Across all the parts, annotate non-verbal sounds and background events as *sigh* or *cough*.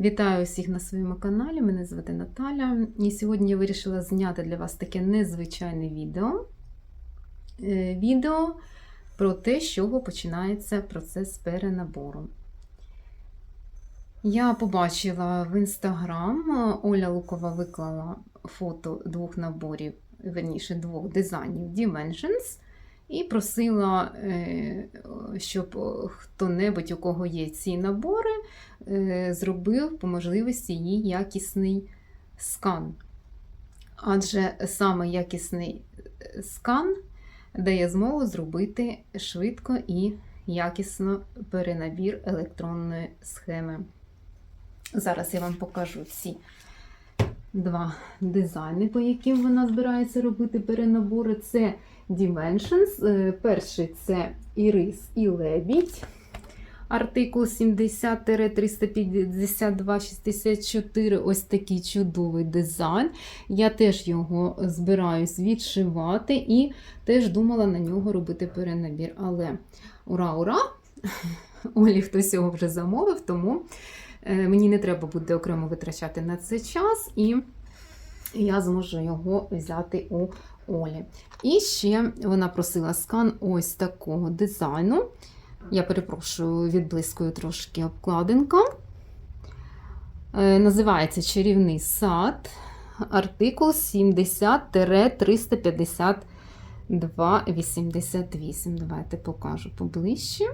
Вітаю усіх на своєму каналі. Мене звати Наталя. І сьогодні я вирішила зняти для вас таке незвичайне відео. Е, Відео про те, з чого починається процес перенабору. Я побачила в інстаграм, Оля Лукова виклала фото двох наборів, верніше, двох дизайнів Dimensions. І просила, е, щоб хто-небудь, у кого є ці набори, е, зробив по можливості їй якісний скан. Адже саме якісний скан дає змогу зробити швидко і якісно перенабір електронної схеми. Зараз я вам покажу ці два дизайни, по яким вона збирається робити перенабори. Це Dimensions. Е, Перший це Ірис і Лебідь. Артикул 70-352-64. Ось такий чудовий дизайн. Я теж його збираюсь відшивати і теж думала на нього робити перенабір. Але ура-ура! *laughs* Олі хтось його вже замовив, тому е, мені не треба буде окремо витрачати на це час, і я зможу його взяти у Олі. І ще вона просила скан ось такого дизайну. Я перепрошую, відблискую трошки обкладинка. Е, Називається Чарівний сад. Артикул 70-352-88. Давайте покажу поближче.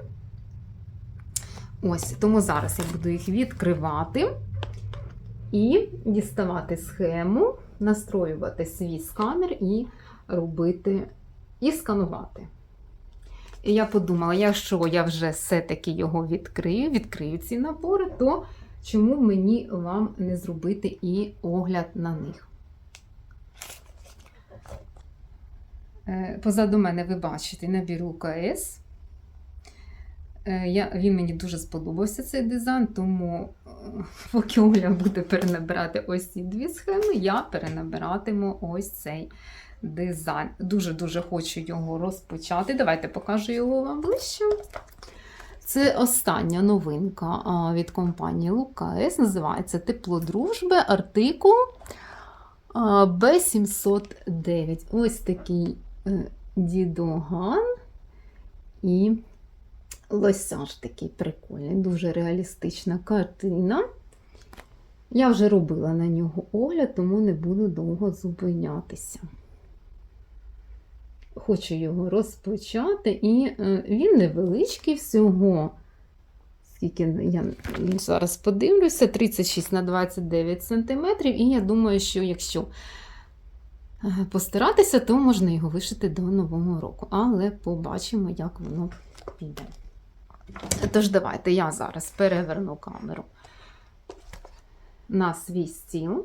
Ось, тому зараз я буду їх відкривати і діставати схему, настроювати свій сканер і робити, і сканувати. І я подумала, якщо я вже все-таки його відкрию, відкрию ці набори, то чому мені вам не зробити і огляд на них? Е, Позаду мене ви бачите набір УКС. Е, Я, він мені дуже сподобався цей дизайн, тому е, *laughs* поки Оля буде перенабирати ось ці дві схеми, я перенабиратиму ось цей дизайн. Дуже-дуже хочу його розпочати. Давайте покажу його вам ближче. Це остання новинка від компанії Лукаес. Називається Тепло дружби, артикул а, Б709. Ось такий е, дідоган і лосяж такий прикольний, дуже реалістична картина. Я вже робила на нього огляд, тому не буду довго зупинятися. Хочу його розпочати, і е, він невеличкий всього. Скільки я зараз подивлюся, 36 на 29 см, і я думаю, що якщо е, постаратися, то можна його вишити до Нового року. Але побачимо, як воно піде. Тож, давайте я зараз переверну камеру на свій стіл.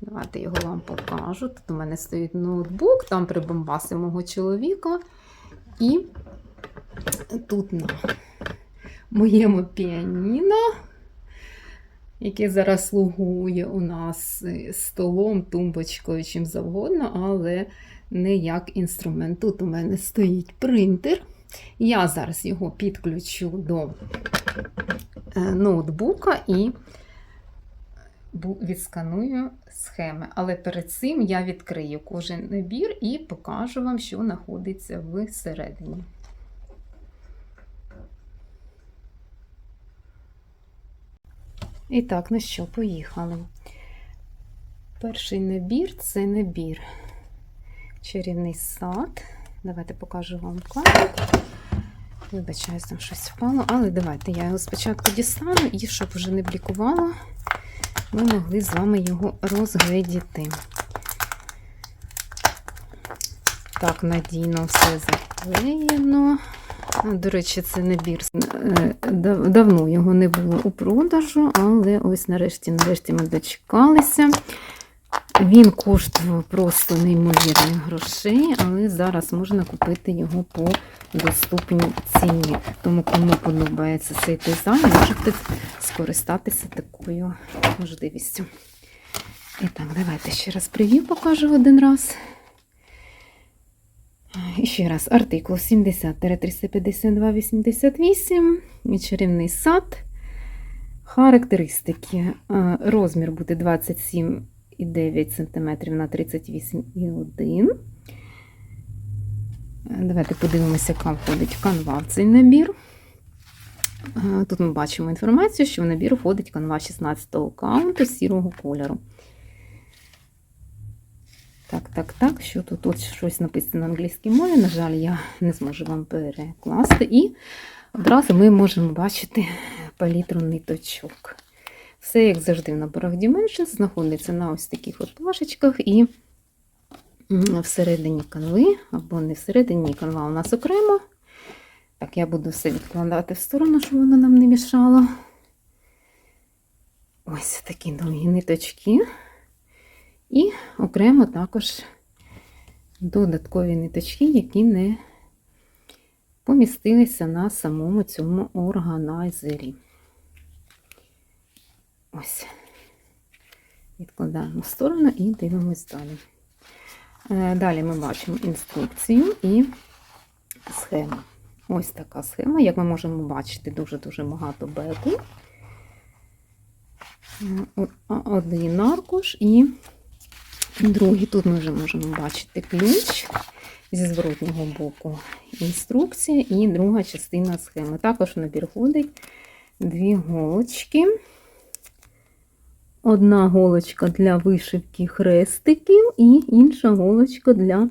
Давайте його вам покажу. Тут у мене стоїть ноутбук, там прибамбаси мого чоловіка. І тут на моєму піаніно, яке зараз слугує у нас столом, тумбочкою, чим завгодно, але не як інструмент. Тут у мене стоїть принтер. Я зараз його підключу до е, ноутбука і відсканую схеми. Але перед цим я відкрию кожен набір і покажу вам, що знаходиться всередині. І так, ну що, поїхали. Перший набір це набір чарівний сад. Давайте покажу вам вкладку. Вибачаюсь, там щось впало, але давайте я його спочатку дістану і щоб вже не блікувало, ми могли з вами його розгледіти. Так, надійно все заклеєно. До речі, це набір. Давно його не було у продажу, але ось нарешті, нарешті ми дочекалися. Він коштував просто неймовірних грошей, але зараз можна купити його по доступній ціні. Тому, кому подобається цей дизайн, можете скористатися такою можливістю. І так, давайте ще раз прев'ю покажу один раз. І ще раз, артикул 70-352-88, чарівний сад. Характеристики. Е, Розмір буде 27,9 см на 38,1 Е, Давайте подивимося, яка входить канва в цей набір. Е, Тут ми бачимо інформацію, що в набір входить канва 16-го каунту сірого кольору. Так, так, так, що тут Тут щось написано на англійській мові. На жаль, я не зможу вам перекласти. І одразу ми можемо бачити палітру ниточок. Все, як завжди, в наборах Dimensions знаходиться на ось таких от плашечках і всередині канви, або не всередині канва у нас окремо. Так, я буду все відкладати в сторону, щоб воно нам не мішало. Ось такі довгі ниточки. І окремо також додаткові ниточки, які не помістилися на самому цьому органайзері. Ось. Відкладаємо в сторону і дивимось далі. Е, Далі ми бачимо інструкцію і схему. Ось така схема. Як ми можемо бачити, дуже-дуже багато беку. Е, Один аркуш і другий. Тут ми вже можемо бачити ключ зі зворотнього боку інструкція і друга частина схеми. Також в набір входить дві голочки. Одна голочка для вишивки хрестиків і інша голочка для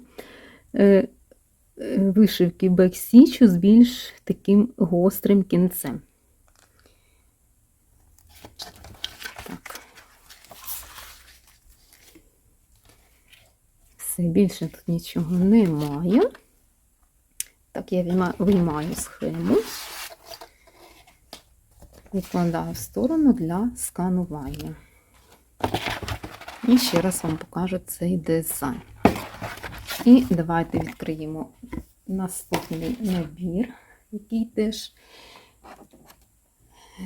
е, е, вишивки бексічу з більш таким гострим кінцем. Так. Все, більше тут нічого немає. Так, я виймаю схему. Відкладаю в сторону для сканування. І ще раз вам покажу цей дизайн. І давайте відкриємо наступний набір, який теж,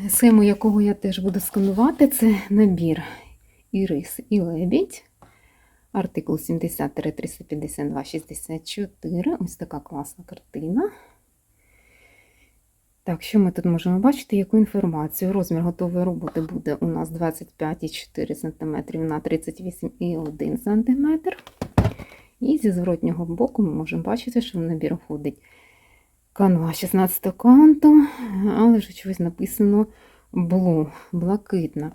схему якого я теж буду сканувати, це набір Ірис і лебідь. Артикул 70-352-64. Ось така класна картина. Так, що ми тут можемо бачити? Яку інформацію? Розмір готової роботи буде у нас 25,4 см на 38,1 см. І зі зворотнього боку ми можемо бачити, що в набір входить канва 16 канту, але ж чогось написано блу, блакитна.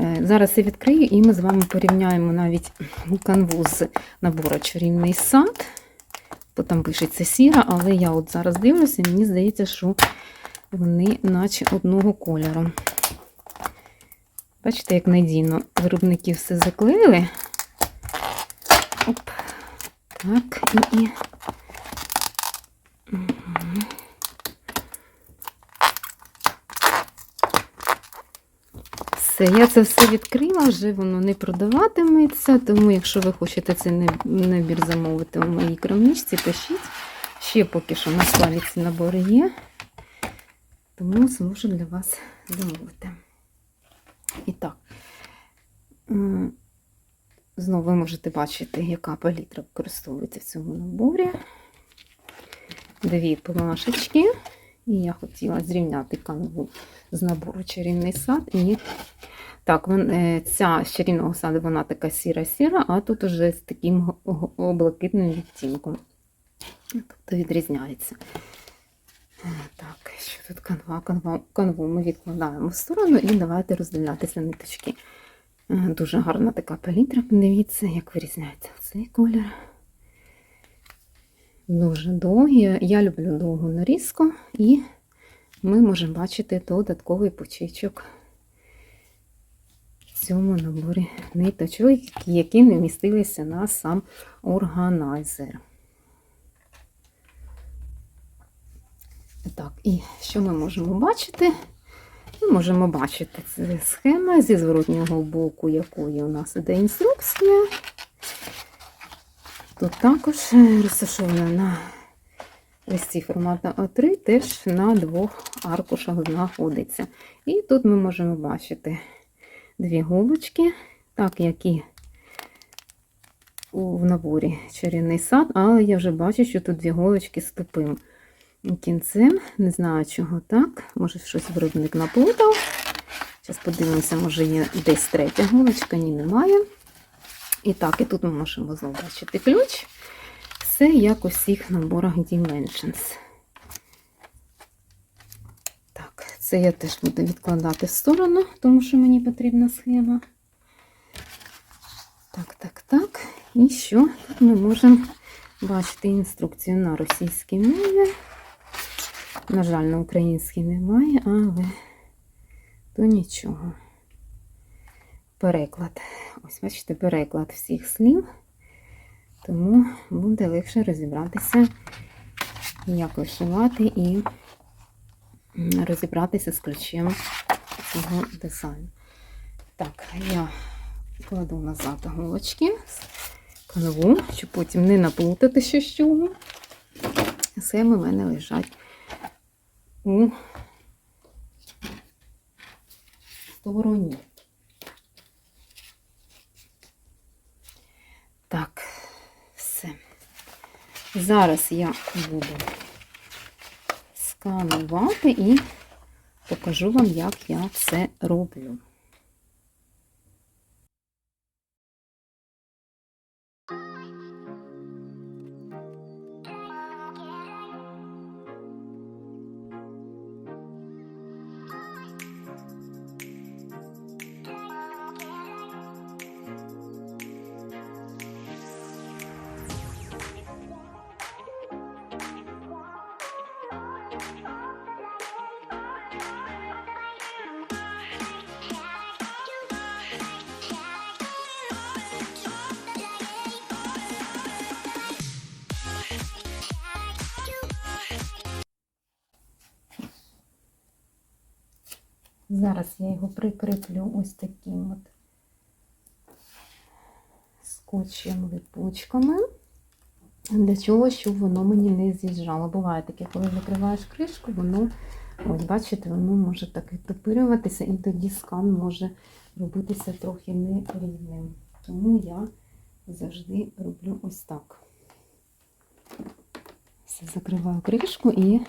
Е, Зараз я відкрию і ми з вами порівняємо навіть канву з набору чарівний сад. Бо там пишеться сіра, але я от зараз дивлюся, мені здається, що вони наче одного кольору. Бачите, як надійно виробники все заклеїли. Оп. Так, і. і. Все, я це все відкрила, вже воно не продаватиметься, тому якщо ви хочете цей набір замовити у моїй крамничці, пишіть. Ще поки що на складі ці набори є, тому зможу для вас замовити. І так, знову ви можете бачити, яка палітра використовується в цьому наборі. Дві плашечки. І я хотіла зрівняти канву з набору чарівний сад. І так, е, ця з чарівного саду вона така сіра-сіра, а тут уже з таким блакитним відтінком. Тобто відрізняється. Так, що тут канва? канва? Канву ми відкладаємо в сторону і давайте розділятися ниточки. Е, Дуже гарна така палітра. Подивіться, як вирізняється цей колір. Дуже довгі. Я люблю довгу нарізку, і ми можемо бачити додатковий почечок в цьому наборі ниточок, які не вмістилися на сам органайзер. Так, і що ми можемо бачити? Ми можемо бачити це схема зі зворотнього боку, якої у нас іде інструкція. Тут також розташована на листі формату А3, теж на двох аркушах знаходиться. І тут ми можемо бачити дві голочки, так як і в наборі чарівний сад, але я вже бачу, що тут дві голочки з тупим кінцем. Не знаю, чого так. Може, щось виробник наплутав. Зараз подивимося, може є десь третя голочка, ні, немає. І так, і тут ми можемо побачити ключ. Все як у всіх наборах Dimensions. Так, це я теж буду відкладати в сторону, тому що мені потрібна схема. Так, так, так. І що? Тут ми можемо бачити інструкцію на російській мові. На жаль, на українській немає, але то нічого. Переклад. Ось, бачите, переклад всіх слів. Тому буде легше розібратися, як вишивати і розібратися з ключем цього дизайну. Так, я кладу назад голочки, канву, щоб потім не наплутати що з чого. Схеми в мене лежать у стороні. Так, все. Зараз я буду сканувати і покажу вам, як я це роблю. Зараз я його прикріплю ось таким от скотчем липучками. Для чого, щоб воно мені не з'їжджало. Буває таке, коли закриваєш кришку, воно, ось бачите, воно може так відтопирюватися, і тоді скан може робитися трохи нерівним. Тому я завжди роблю ось так. Все, закриваю кришку і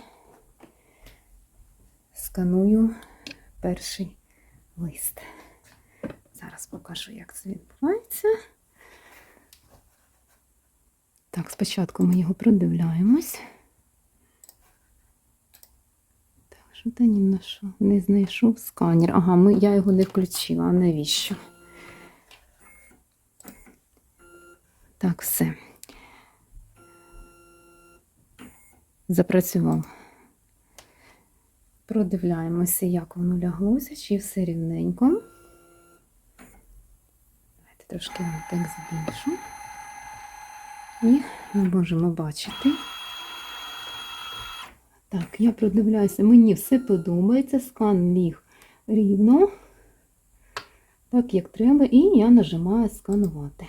сканую перший лист. Зараз покажу, як це відбувається. Так, спочатку ми його продивляємось. Так, що ти на що? Не знайшов сканер. Ага, ми, я його не включила. Навіщо? Так, все. Запрацював. Продивляємося, як воно ляглося, чи все рівненько. Давайте трошки вам так збільшу. І ми можемо бачити. Так, я продивляюся, мені все подобається, скан ліг рівно, так як треба, і я нажимаю сканувати.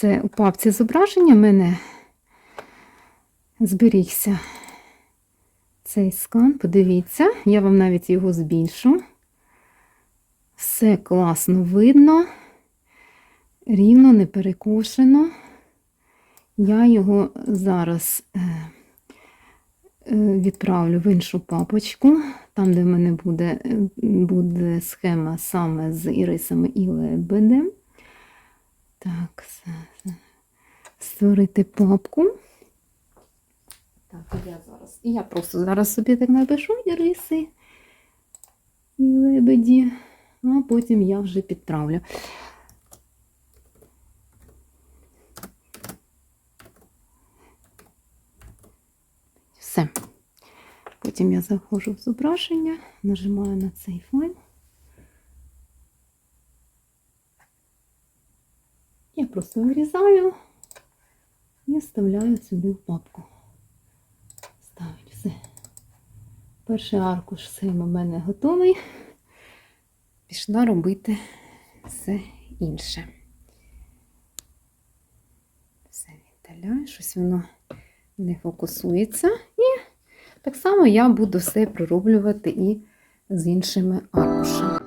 Все, у папці зображення в мене зберігся цей скан. Подивіться, я вам навіть його збільшу. Все класно видно, рівно, не перекошено. Я його зараз е, е, відправлю в іншу папочку, там, де в мене буде, буде схема саме з ірисами і лебедем. Так, створити папку. Так, я зараз. І я просто зараз собі так напишу іриси і лебеді, а потім я вже підправлю. Все. Потім я заходжу в зображення, нажимаю на цей файл. Просто вирізаю і вставляю сюди в папку. Ставить все. Перший аркуш схеми у мене готовий. Пішла робити все інше. Все віддаляю, щось воно не фокусується. І так само я буду все пророблювати і з іншими аркушами.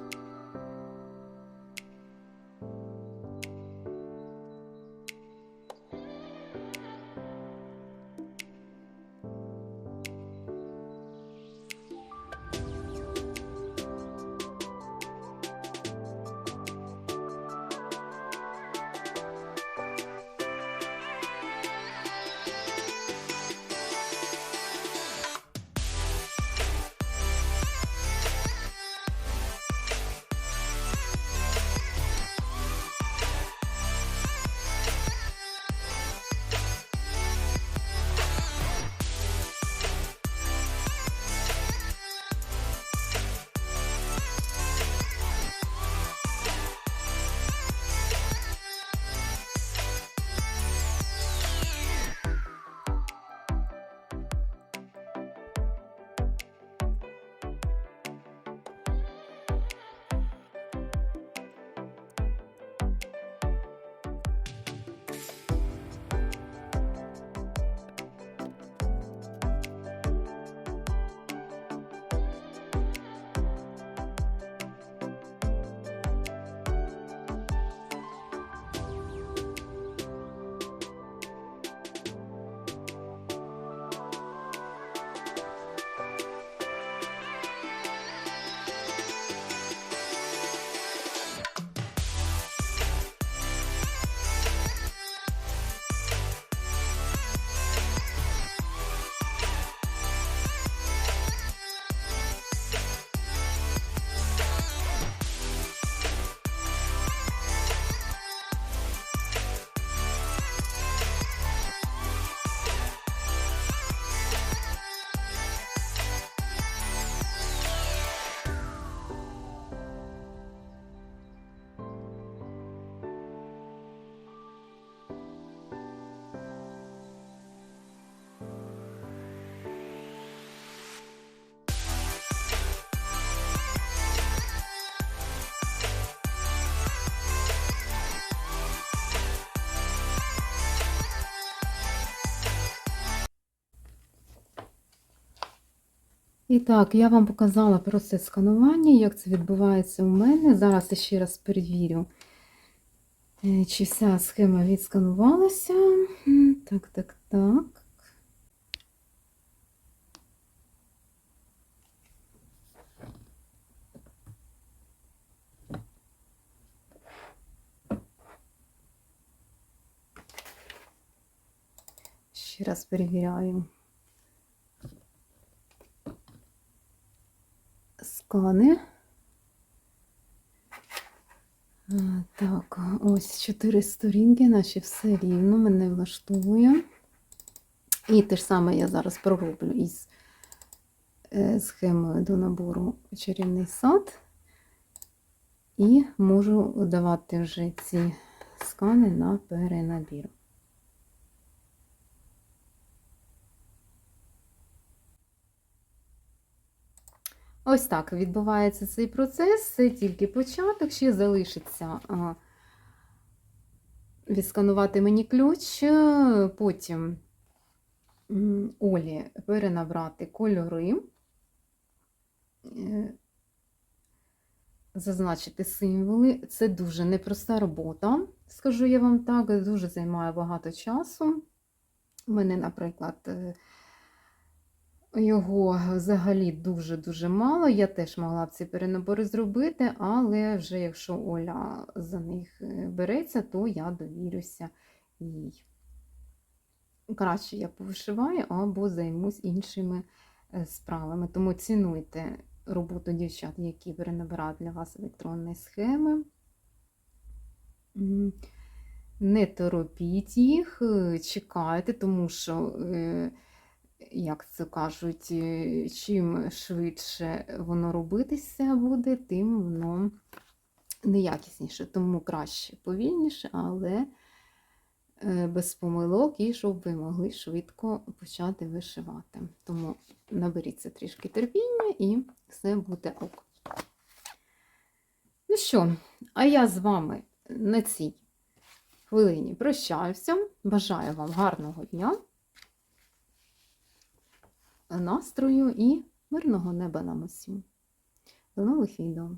І так, я вам показала процес сканування, як це відбувається у мене. Зараз я ще раз перевірю, е, чи вся схема відсканувалася. Так, так, так. Ще раз перевіряю. Скани. Так, ось чотири сторінки, наче все рівно, мене влаштовує. І те ж саме я зараз пророблю із е, схемою до набору чарівний сад. І можу давати вже ці скани на перенабір. Ось так відбувається цей процес, це тільки початок, ще залишиться відсканувати мені ключ, е, потім Олі перенабрати кольори, е, зазначити символи. Це дуже непроста робота, скажу я вам так, дуже займає багато часу. У мене, наприклад, е, його взагалі дуже-дуже мало. Я теж могла б ці перенабори зробити, але вже якщо Оля за них е, береться, то я довірюся їй. Краще я повишиваю або займусь іншими е, справами. Тому цінуйте роботу дівчат, які перенабирають для вас електронні схеми. Не торопіть їх, е, чекайте, тому що як це кажуть, е, чим швидше воно робитися буде, тим воно неякісніше. Тому краще повільніше, але е, без помилок, і щоб ви могли швидко почати вишивати. Тому наберіться трішки терпіння і все буде ок. Ну що, а я з вами на цій хвилині прощаюся. Бажаю вам гарного дня настрою і мирного неба нам усім. До нових відео!